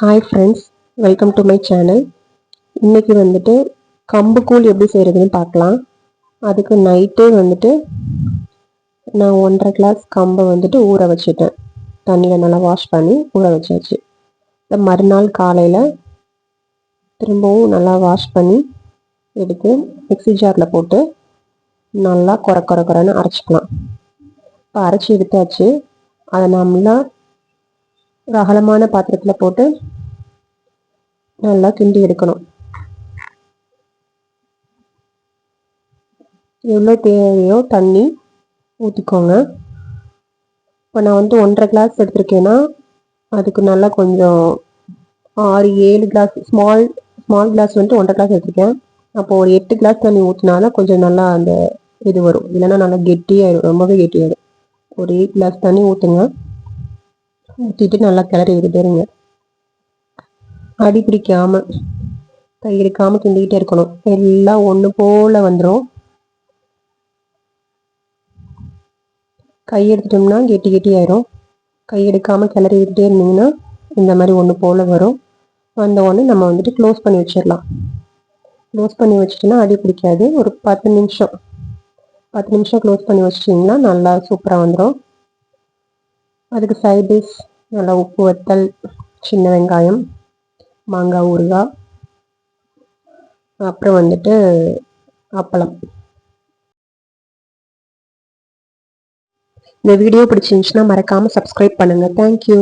Hi friends welcome to my channel இன்றைக்கி வந்துட்டு கம்பு கூழ் எப்படி செய்கிறதுன்னு பார்க்கலாம். அதுக்கு நைட்டே வந்துட்டு நான் ஒன்றரை கிளாஸ் கம்பை வந்துட்டு ஊற வச்சுட்டேன். தண்ணியில் நல்லா வாஷ் பண்ணி ஊற வச்சாச்சு. இந்த மறுநாள் காலையில் திரும்பவும் நல்லா வாஷ் பண்ணி எடுத்து மிக்ஸி ஜாரில் போட்டு நல்லா குறை குறை குறைன்னு அரைச்சிக்கலாம். இப்போ அரைச்சி எடுத்தாச்சு. அதை நம்மளாக ஒரு அகலமான பாத்திரத்தில் போட்டு நல்லா கிண்டி எடுக்கணும். எவ்வளோ தேவையோ தண்ணி ஊற்றிக்கோங்க இப்போ நான் வந்து ஒன்றரை கிளாஸ் எடுத்திருக்கேன்னா அதுக்கு நல்லா கொஞ்சம் ஆறு ஏழு கிளாஸ் ஸ்மால் ஸ்மால் கிளாஸ் வந்துட்டு ஒன்றரை கிளாஸ் எடுத்திருக்கேன். அப்போ ஒரு எட்டு கிளாஸ் தண்ணி ஊற்றினாலும் கொஞ்சம் நல்லா அந்த இது வரும். இல்லைன்னா நல்லா கெட்டியாயிடும் ரொம்பவே கெட்டியாயிடும். ஒரு எயிட் கிளாஸ் தண்ணி ஊற்றுங்க ஊற்றிட்டு நல்லா கிளறி விட்டுட்டே இருங்க. அடி பிடிக்காம கை எடுக்காம கிண்டிக்கிட்டே இருக்கணும். எல்லாம் ஒன்று போல் வந்துடும் கை எடுத்துட்டோம்னா கெட்டி கெட்டி ஆயிரும். கை எடுக்காமல் கிளறி விட்டுட்டே இருந்தீங்கன்னா இந்த மாதிரி ஒன்று போல் வரும். வந்த உடனே நம்ம வந்துட்டு க்ளோஸ் பண்ணி வச்சிடலாம். க்ளோஸ் பண்ணி வச்சுட்டுனா அடி பிடிக்காது. ஒரு பத்து நிமிஷம். பத்து நிமிஷம் க்ளோஸ் பண்ணி வச்சிட்டிங்கன்னா நல்லா சூப்பராக வந்துடும் அதுக்கு சைட் டிஷ் நல்லா உப்பு வத்தல் சின்ன வெங்காயம் மாங்காய் ஊறுகாய் அப்புறம் வந்துட்டு அப்பளம். இந்த வீடியோ பிடிச்சிருந்துச்சுன்னா மறக்காமல் சப்ஸ்கிரைப் பண்ணுங்கள் தேங்க்யூ